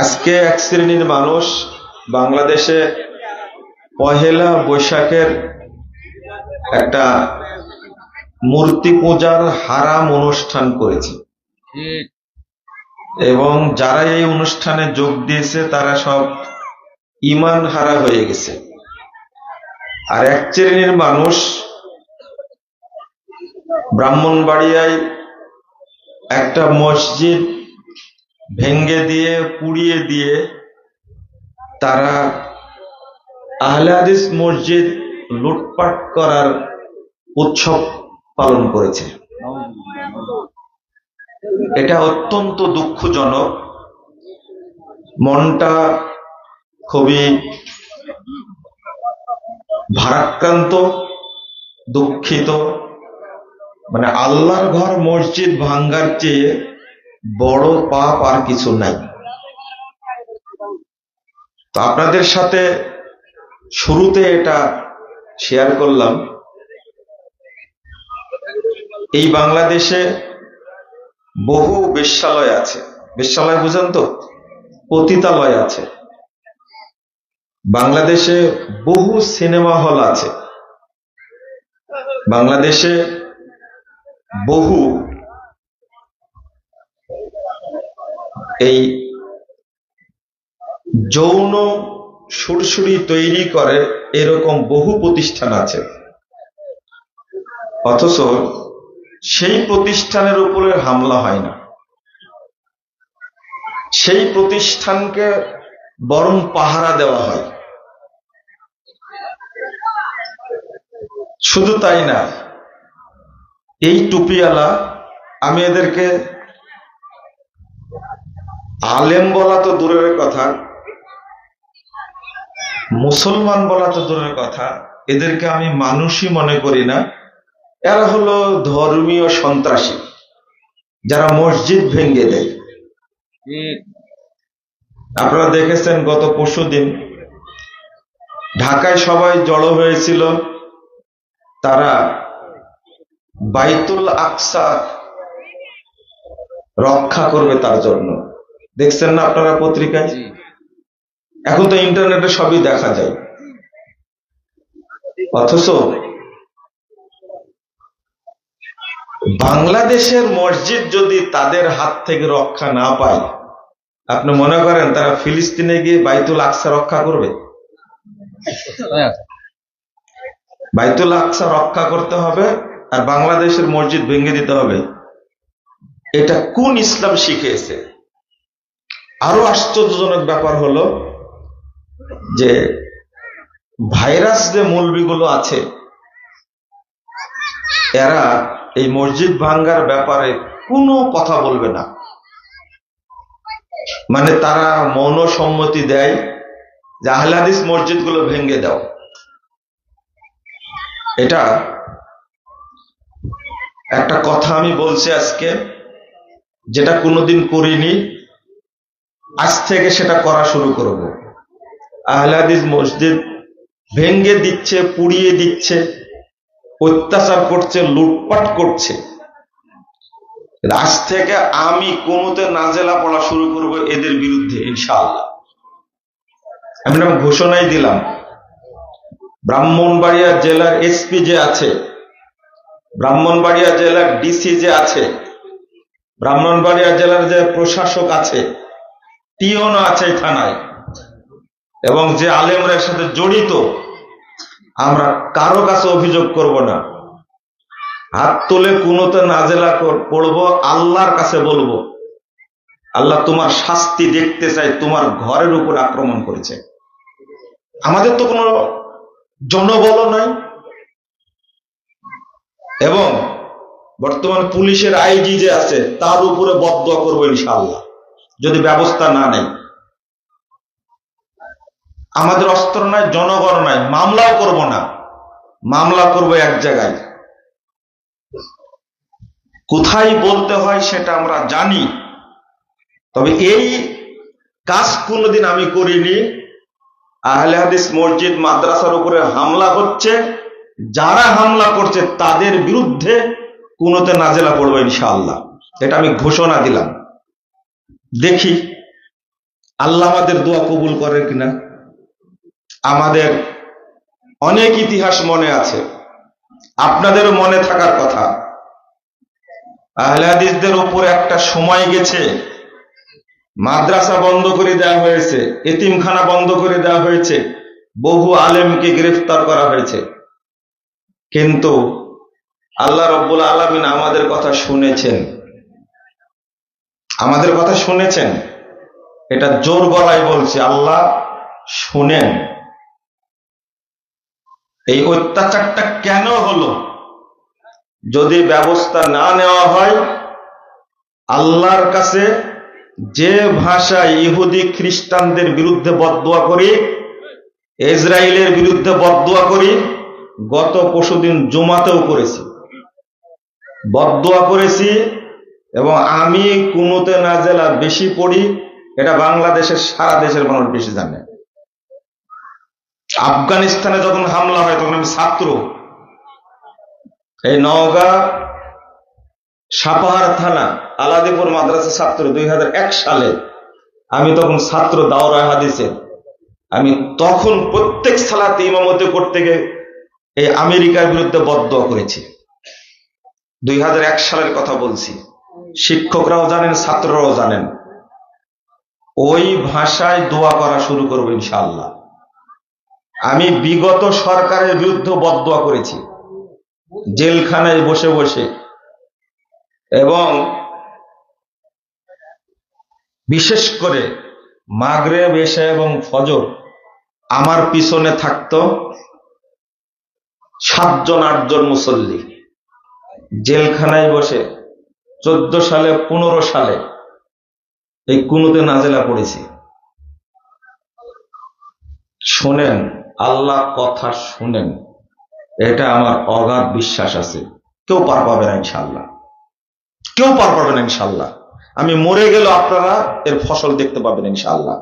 আজকে এক শ্রেণির মানুষ বাংলাদেশে পহেলা বৈশাখের একটা মূর্তি পূজার হারাম অনুষ্ঠান করেছে। এবং যারা এই অনুষ্ঠানে যোগ দিয়েছে, তারা সব ইমান হারা হয়ে গেছে। আর এক শ্রেণির মানুষ ব্রাহ্মণবাড়িয়ায় একটা মসজিদ ভেঙ্গে দিয়ে, পুড়িয়ে দিয়ে তারা আহলে হাদিস মসজিদ লুটপাট করার উৎসব পালন করেছে। এটা অত্যন্ত দুঃখজনক। মনটা খুবই ভারাক্রান্ত, দুঃখিত। মানে আল্লাহর ঘর মসজিদ ভাঙ্গার চেয়ে বড় পাপ আর কিছু নাই। তো আপনাদের সাথে শুরুতে এটা শেয়ার করলাম। এই বাংলাদেশে বহু বেশ্যালয় আছে। বেশ্যালয় বুঝেন তো? পতিতালয় আছে। বাংলাদেশে বহু সিনেমা হল আছে। বাংলাদেশে বহু এই যৌন সুরসুরি তৈরি করে এরকম বহু প্রতিষ্ঠান আছে। অথচ সেই প্রতিষ্ঠানের উপরে হামলা হয় না। সেই প্রতিষ্ঠানকে বরং পাহারা দেওয়া হয়। শুধু তাই না, এই টুপিওয়ালা আমি এদেরকে আলেম বলা তো দূরের কথা, মুসলমান বলা তো দূরের কথা, এদেরকে আমি মানুষই মনে করি না। এরা হলো ধর্মীয় সন্ত্রাসী, যারা মসজিদ ভেঙে দেয়। আপনারা দেখেছেন গত পরশু দিন ঢাকায় সবাই জড়ো হয়েছিল, তারা বাইতুল আকসা রক্ষা করবে তার জন্য। দেখছেন না আপনারা পত্রিকায়? এখন তো ইন্টারনেটে সবই দেখা যায়। অথচ বাংলাদেশের মসজিদ যদি তাদের হাত থেকে রক্ষা না পায় আপনি মনে করেন তারা ফিলিস্তিনে গিয়ে বাইতুল আকসা রক্ষা করবে। বাইতুল আকসা রক্ষা করতে হবে আর বাংলাদেশের মসজিদ ভেঙে দিতে হবে। এটা কোন ইসলাম শিখিয়েছে আরও আশ্চর্যজনক ব্যাপার হলো যে ভাইরাস যে মৌলবিগুলো আছে, এরা এই মসজিদ ভাঙ্গার ব্যাপারে কোনো কথা বলবে না। মানে তারা মৌন সম্মতি দেয় যে আহলাদিস মসজিদগুলো ভেঙে দাও। এটা একটা কথা আমি বলছি আজকে, যেটা কোনোদিন করিনি। আজ থেকে সেটা করা শুরু করব। আহলাদিস মসজিদ ভেঙ্গে দিচ্ছে, পুড়িয়ে দিচ্ছে, অত্যাচার করছে, লুটপাট করছে। আজ থেকে আমি কোনোতে নাজেলা পড়া শুরু করব এদের বিরুদ্ধে, ইনশাআল্লাহ। আমি ঘোষণাই দিলাম। ব্রাহ্মণবাড়িয়া জেলার এসপি যে আছে, ব্রাহ্মণবাড়িয়া জেলার ডিসি যে আছে, ব্রাহ্মণবাড়িয়া জেলার যে প্রশাসক আছে টিওনও আছে থানায় এবং যে আলেমরা এর সাথে জড়িত, আমরা কারও কাছে অভিযোগ করব না। হাত তুলে কোনোতে নাজেলা পড়ব, আল্লাহর কাছে বলব, আল্লাহ তোমার শাস্তি দেখতে চাই, তোমার ঘরের উপর আক্রমণ করেছে। আমাদের তো কোনো জনবল নাই। এবং বর্তমান পুলিশের আইজি যে আছে, তার উপরে বদয়া করব ইনশাআল্লাহ। যদি ব্যবস্থা না নেই। আমাদের অস্ত্র নাই, জনগণ নাই, মামলাও করব না। মামলা করব এক জায়গায়। কোথায় বলতে হয় সেটা আমরা জানি, তবে এই কাজ কোনোদিন আমি করিনি। আহলে হাদিস মসজিদ, মাদ্রাসার উপরে হামলা হচ্ছে, যারা হামলা করছে তাদের বিরুদ্ধে কোনোতে নাজেলা পড়ব ইনশাআল্লাহ। এটা আমি ঘোষণা দিলাম। দেখি, আল্লাহ আমাদের দোয়া কবুল করেন কিনা? আমাদের অনেক ইতিহাস মনে আছে। আপনাদেরও মনে থাকার কথা। আহলে হাদিসদের উপর একটা সময় গেছে, মাদ্রাসা বন্ধ করে দেওয়া হয়েছে, এতিমখানা বন্ধ করে দেওয়া হয়েছে, বহু আলেমকে গ্রেফতার করা হয়েছে। কিন্তু আল্লাহ রব্বুল আলমিন আমাদের কথা শুনেছেন। আমাদের কথা শুনেছেন? এটা জোর গলায় বলছে, আল্লাহ শুনেন। এই অত্যাচারটা কেন হলো? যদি ব্যবস্থা না নেওয়া হয়, আল্লাহর কাছে যে ভাষায় ইহুদি খ্রিস্টানদের বিরুদ্ধে বদুয়া করি, ইসরায়েলের বিরুদ্ধে বদুয়া করি, গত পরশুদিন জুমাতেও করেছি। বদুয়া করেছি এবং আমি কুনুতে নাজেলা বেশি পড়ি, এটা বাংলাদেশের, সারা দেশের মানুষ বেশি জানে। আফগানিস্তানে যখন হামলা হয়, তখন আমি ছাত্র। এই নওগাঁ, সাপাহার থানা, আলাদিপুর মাদ্রাসা ছাত্র দুই হাজার এক সালে। আমি তখন ছাত্র দাওরা হাদিসে। আমি তখন প্রত্যেক সালাতে ইমামতে করতে গিয়ে এই আমেরিকার বিরুদ্ধে বদ্ধ করেছি। দুই হাজার এক সালের কথা বলছি। শিক্ষকরাও জানেন, ছাত্ররাও জানেন। ওই ভাষায় দোয়া করা শুরু করব ইনশাআল্লাহ। আমি বিগত সরকারের বিরুদ্ধে বদয়া করেছি। জেলখানায় বসে বসে। এবং বিশেষ করে মাগরেব, এশা এবং ফজর আমার পিছনে থাকতো সাতজন, আটজন মুসল্লি। জেলখানায় বসে চোদ্দ সালে, পনেরো সালে এই কুনুতে নাজেলা পড়েছি। শোনেন আল্লাহ কথা শুনেন, এটা আমার অগাধ বিশ্বাস আছে। কেউ পার পাবে না ইনশাল্লাহ কেউ পার পাবে না ইনশাল্লাহ আমি মরে গেল আপনারা এর ফসল দেখতে পাবেন ইনশাল্লাহ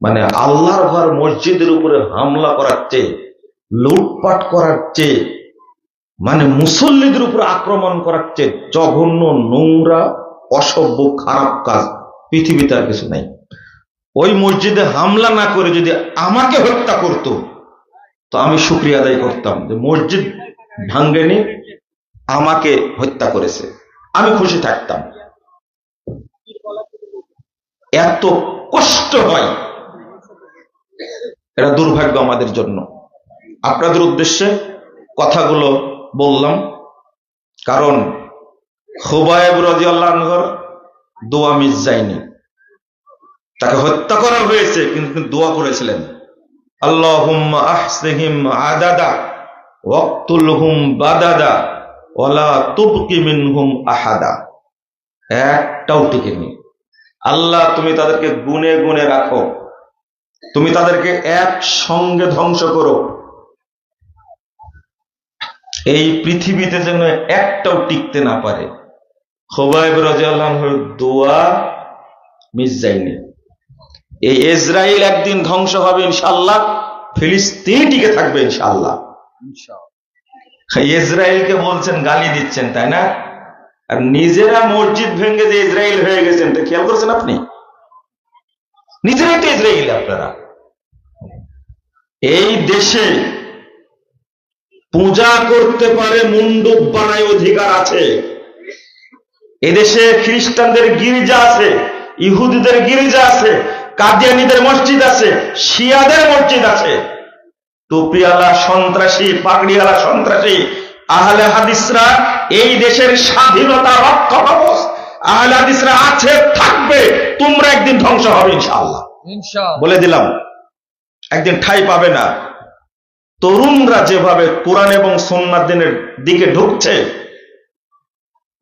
মানে আল্লাহর ঘর মসজিদের উপরে হামলা করার চেয়ে, লুটপাট করার চেয়ে মানে মুসল্লিদের উপর আক্রমণ করার চেয়ে জঘন্য, নোংরা, অসভ্য, খারাপ কাজ পৃথিবীতে আর কিছু নাই। ওই মসজিদে হামলা না করে যদি আমাকে হত্যা করত, তো আমি শুক্রিয়া আদায় করতাম যে মসজিদ ভাঙ্গেনি আমাকে হত্যা করেছে। আমি খুশি থাকতাম। এত কষ্ট হয়। এটা দুর্ভাগ্য আমাদের জন্য। আপনাদের উদ্দেশ্যে কথাগুলো বললাম, কারণ খুবায়েব রাজি আল্লাহর দোয়া মিস যায়নি। তাকে হত্যা করা হয়েছে, কিন্তু দোয়া করেছিলেন। আল্লাহুম আহসিহিম আদাদা, ওয়াক্তুলহুম বাদাদা, ওয়ালা তুবকি মিনহুম আহাদা। একটাও টিকেনি আল্লাহ, তুমি তাদেরকে গুনে গুনে রাখো। তুমি তাদেরকে এক সঙ্গে ধ্বংস করো। এই পৃথিবীতে যেন একটাও টিকতে না পারে। খোবাইব রাজিয়াল্লাহর দোয়া মিস যায়নি। এই ইসরায়েল একদিন ধ্বংস হবে ইনশাল্লাহ ফিলিস্তিন টিকে থাকবে ইনশাল্লাহ ইসরায়েলকে বলছেন গালি দিচ্ছেন তাই না? আর নিজেরা মসজিদ ভেঙে যে ইসরায়েল হয়ে গেছেন তা খেয়াল করেছেন আপনি? নিজেরাই তো ইসরায়েল আপনারা। এই দেশে পূজা করতে পারে মুন্ডুপ বানায় অধিকার আছে। এদেশে খ্রিস্টানদের গির্জা আছে ইহুদিদের গির্জা আছে কাদিয়ানিদের মসজিদ আছে শিয়াদের মসজিদ আছে। টুপিওয়ালা সন্ত্রাসী পাগড়িওয়ালা সন্ত্রাসী আহলে হাদিসরা এই দেশের স্বাধীনতা রক্ষা কবচ। আহলে হাদিসরা আছে থাকবে তোমরা একদিন ধ্বংস হবে ইনশাআল্লাহ। ইনশাআল্লাহ। বলে দিলাম একদিন ঠাই পাবে না। তরুণরা যেভাবে কোরআন এবং সন্ন্যার দিনের দিকে ঢুকছে,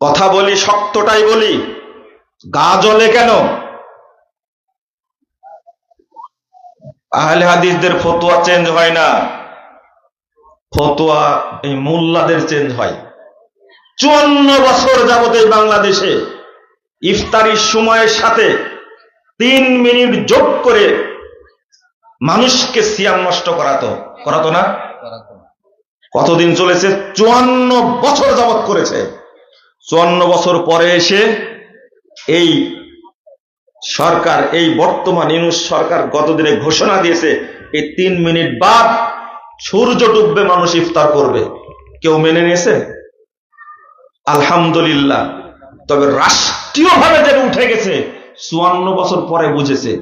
কথা বলি, শক্তটাই বলি, গা জলে কেন? আহলে হাদিসদের ফতোয়া চেঞ্জ হয় না। ফতোয়া এই মোল্লাদের চেঞ্জ হয়। চুয়ান্ন বছর যাবত এই বাংলাদেশে ইফতারির সময়ের সাথে তিন মিনিট যোগ করে মানুষকে সিয়াম নষ্ট করাতো। করাতো না? কতদিন চলেছে? চুয়ান্ন বছর যাবত করেছে। চুয়ান্ন বছর পরে এসে এই সরকার এই বর্তমান ইউনুস সরকার গতদিনে ঘোষণা দিয়েছে এই তিন মিনিট বাদ সূর্য ডুববে মানুষ ইফতার করবে। কেউ মেনে নিয়েছে? আলহামদুলিল্লাহ। তবে রাষ্ট্রীয়ভাবে যেটা উঠে গেছে চুয়ান্ন বছর পরে বুঝেছে।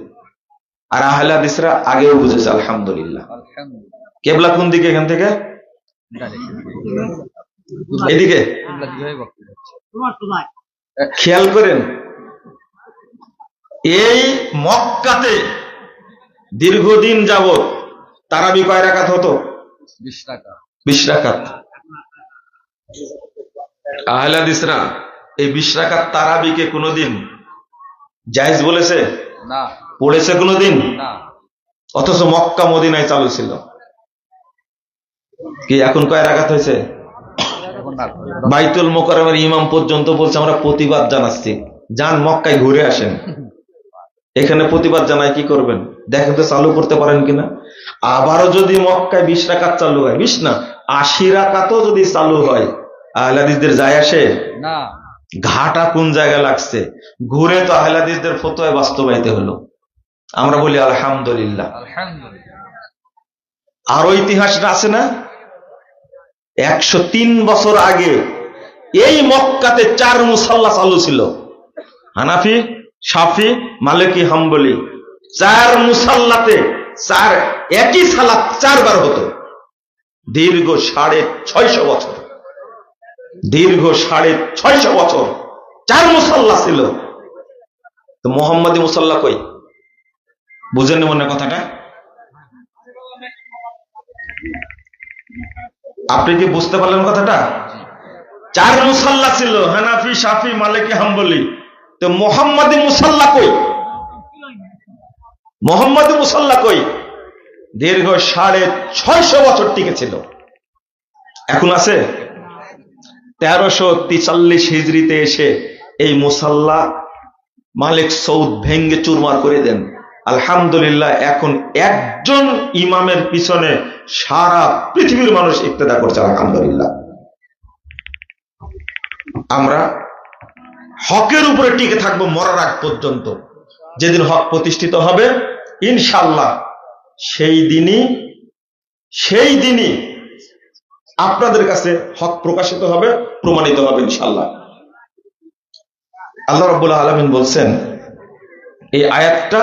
আর আহলে হাদিসরা আগেও বুঝেছে আলহামদুলিল্লাহ। আলহামদুলিল্লাহ। কেবলা কোন দিকে এখান থেকে? এদিকে। খেয়াল করেন এই মক্কাতে দীর্ঘদিন যাবত তারাবি কয় রাকাত হতো? বিশ টাকা বিশ রাকাত। আহলাদিসরা এই বিশ রাকাত তারাবিকে কোনোদিন জায়েজ বলেছে? না। পড়েছে কোনোদিন? না। অথচ মক্কা মদিনায় চালু ছিল। কি এখন কয় রাকাত হয়েছে? বাইতুল মোকারমের ইমাম পর্যন্ত বলছে আমরা প্রতিবাদ জানাচ্ছি। যান মক্কায় ঘুরে আসেন। এখানে প্রতিবাদ জানায় কি করবেন? দেখেন তো চালু করতে পারেন কিনা। আবারও যদি মক্কায় বিশ রাকাত চালু হয় বিশ না আশি রাকাতও যদি চালু হয় আহলাদিসদের যায় আসে? না। ঘাটা কোন জায়গায় লাগছে? ঘুরে তো আহলাদিসদের ফতোয় বাস্তবায়িত হলো। আমরা বলি আলহামদুলিল্লাহ। আরও ইতিহাসটা আছে না? একশো তিন বছর আগে এই মক্কাতে চার মুসাল্লা চালু ছিল। হানাফি সাফি মালিকি, হাম্বলি। চার মুসাল্লাতে চার একই সালাত চারবার হতো। দীর্ঘ সাড়ে ছয়শো বছর। দীর্ঘ সাড়ে ছয়শো বছর চার মুসাল্লা ছিল। তো মোহাম্মদী মুসাল্লা কই? বুঝেন মনে কথাটা? আপনি কি বুঝতে পারলেন কথাটা? চার মুসাল্লা ছিল, হানাফি সাফি মালিকি, হাম্বলি। তো মোহাম্মদী মুসাল্লা কই? মোহাম্মদী মুসাল্লা কই? দীর্ঘ সাড়ে ছয়শো বছর টিকেছিল এখন আছে? তেরোশো তিচাল্লিশ হিজড়িতে এসে এই মুসাল্লা মালিক সৌদ ভেঙ্গে চুরমার করে দেন। আলহামদুলিল্লাহ, এখন একজন ইমামের পিছনে সারা পৃথিবীর মানুষ ইত্তেদা করছে, আলহামদুলিল্লাহ। আমরা হকের উপরে টিকে থাকব মরার আগ পর্যন্ত। যেদিন হক প্রতিষ্ঠিত হবে ইনশাল্লাহ সেই দিনই সেই দিনই আপনাদের কাছে হক প্রকাশিত হবে, প্রমাণিত হবে ইনশাল্লাহ আল্লাহ রব্বুল্লাহ আলমিন বলছেন, এই আয়াতটা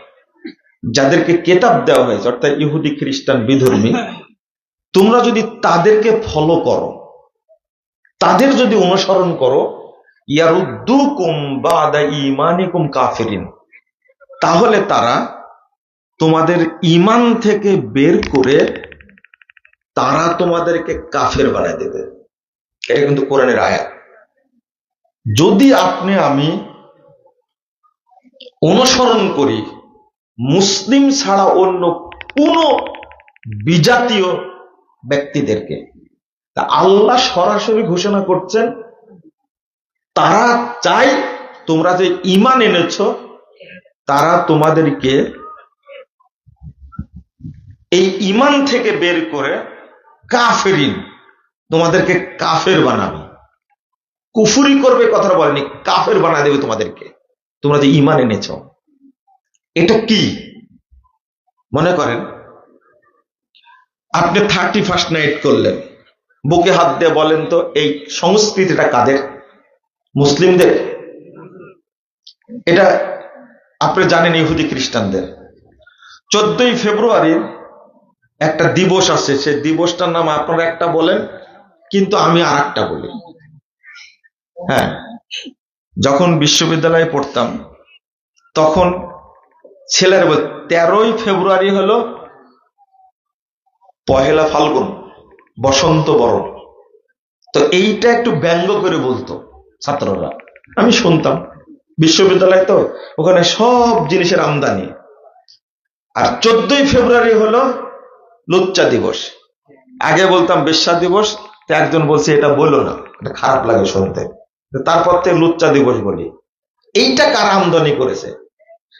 যাদেরকে কেতাব দেওয়া হয়েছে অর্থাৎ ইহুদি খ্রিস্টান বিধর্মী তোমরা যদি তাদেরকে ফলো করো তাদের যদি অনুসরণ করো ইয়ারুদ্দুকুম কাফিরিন তাহলে তারা তোমাদের ইমান থেকে বের করে তারা তোমাদেরকে কাফের বানায় দেবে। এটা কিন্তু কোরআনের আয়াত। যদি আপনি আমি অনুসরণ করি মুসলিম ছাড়া অন্য কোন বিজাতীয় ব্যক্তিদেরকে। তা আল্লাহ সরাসরি ঘোষণা করছেন, তারা চাই তোমরা যে ইমান এনেছ, তারা তোমাদেরকে এই ইমান থেকে বের করে কাফেরিন, তোমাদেরকে কাফের বানাবে। কুফুরি করবে কথা বলেনি, কাফের বানা দেবে তোমাদেরকে। তোমরা যে ইমান এনেছ। এটা কি? মনে করেন, আপনি থার্টি ফার্স্ট নাইট করলেন। বুকে হাত দিয়ে বলেন তো, এই সংস্কৃতিটা কাদের? মুসলিমদের? এটা আপনি জানেন ইহুদি খ্রিস্টানদের। চোদ্দই ফেব্রুয়ারির একটা দিবস আছে সে দিবসটার নাম আপনারা একটা বলেন, কিন্তু আমি আর একটা বলি। হ্যাঁ যখন বিশ্ববিদ্যালয়ে পড়তাম, তখন ছেলের বল তেরোই ফেব্রুয়ারি হলো পহেলা ফাল্গুন, বসন্ত বরণ। তো এইটা একটু ব্যঙ্গ করে বলতো ছাত্ররা। আমি শুনতাম, বিশ্ববিদ্যালয় তো, ওখানে সব জিনিসের আমদানি। আর চোদ্দই ফেব্রুয়ারি হলো লুচ্চা দিবস। আগে বলতাম বেশ্যা দিবস, তো একজন বলছে এটা বলো না, এটা খারাপ লাগে শুনতে। তারপর থেকে লুচ্চা দিবস বলি। এইটা কারা আমদানি করেছে?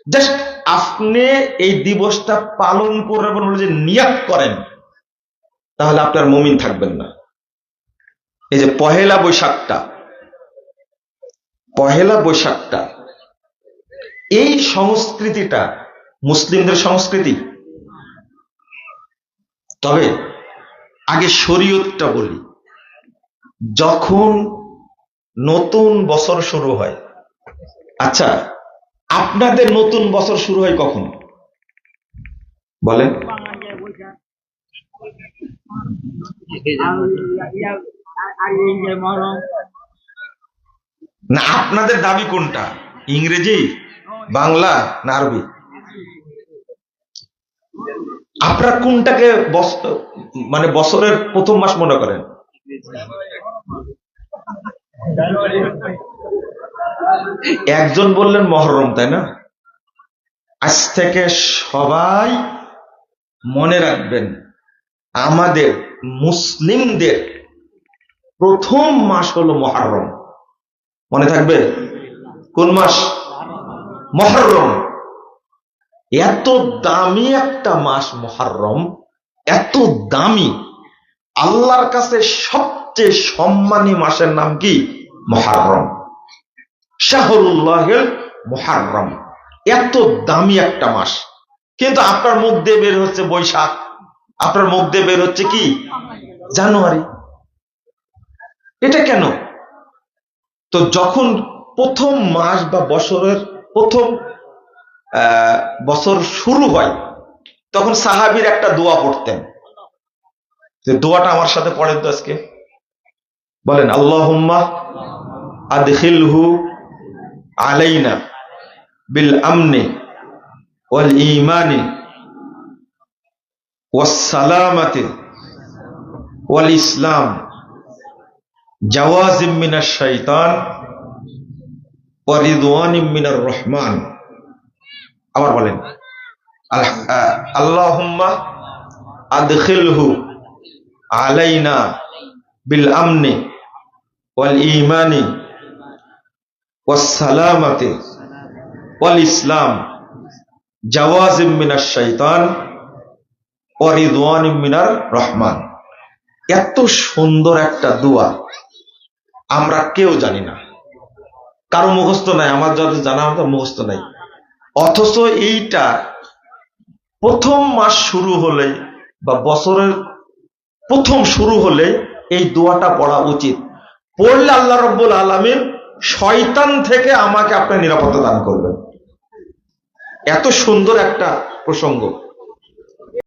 জাস্ট আপনি এই দিবসটা পালন করবেন বলে যে নিয়াত করেন, তাহলে আপনার মমিন থাকবেন না। এই যে পহেলা বৈশাখটা পহেলা বৈশাখটা, এই সংস্কৃতিটা মুসলিমদের সংস্কৃতি? তবে আগে শরীয়তটা বলি, যখন নতুন বছর শুরু হয় আচ্ছা আপনাদের নতুন বছর শুরু হয় কখন? বলেন। না, আপনাদের দাবি কোনটা? ইংরেজি, বাংলা না আরবি? আপনারা কোনটাকে মানে বছরের প্রথম মাস মনে করেন? একজন বললেন মহরম, তাই না? আজ থেকে সবাই মনে রাখবেন, আমাদের মুসলিমদের প্রথম মাস হলো মহরম। মনে থাকবে? কোন মাস? মহরম। এত দামি একটা মাস মহরম, এত দামি। আল্লাহর কাছে সবচেয়ে সম্মানী মাসের নাম কি? মহরম। শাহরুল্লাহের মহরম এত দামি একটা মাস। কিন্তু আপনার মুখ দিয়ে বের হচ্ছে বৈশাখ। আপনার মুখ দিয়ে বের হচ্ছে কি? জানুয়ারি। এটা কেন? তো যখন প্রথম মাস বা বছরের প্রথম বছর শুরু হয়, তখন সাহাবির একটা দোয়া পড়তেন। যে দোয়াটা আমার সাথে পড়েন তো আজকে। বলেন আল্লাহ আদখিলহু আলাইনা বিল আমনি ওয়াল ইমানি ওয়াস সালামাতি ওয়াল ইসলাম জাওয়াজিম মিনাশ শাইতান ওয়া রিদওয়ানিম মিনার রহমান। আবার বলেন আল্লাহুম্মা আদখিলহু আলাইনা বিল আমনি ওয়াল ইমানি ওয়াস সালামাতি ওয়াল ইসলাম জাওয়াজিম মিনাশ শাইতান ওয়া রিদওয়ানিম মিনার রহমান। এত সুন্দর একটা দোয়া আমরা কেউ জানি না। কারও মুখস্থ নাই, আমার যত জানা আমাদের মুখস্থ নাই। অথচ এইটা প্রথম মাস শুরু হলে বা বছরের প্রথম শুরু হলে এই দোয়াটা পড়া উচিত। পড়লে আল্লাহ রব্বুল আলমিন শয়তান থেকে আমাকে আপনার নিরাপত্তা দান করবেন। এত সুন্দর একটা প্রসঙ্গ।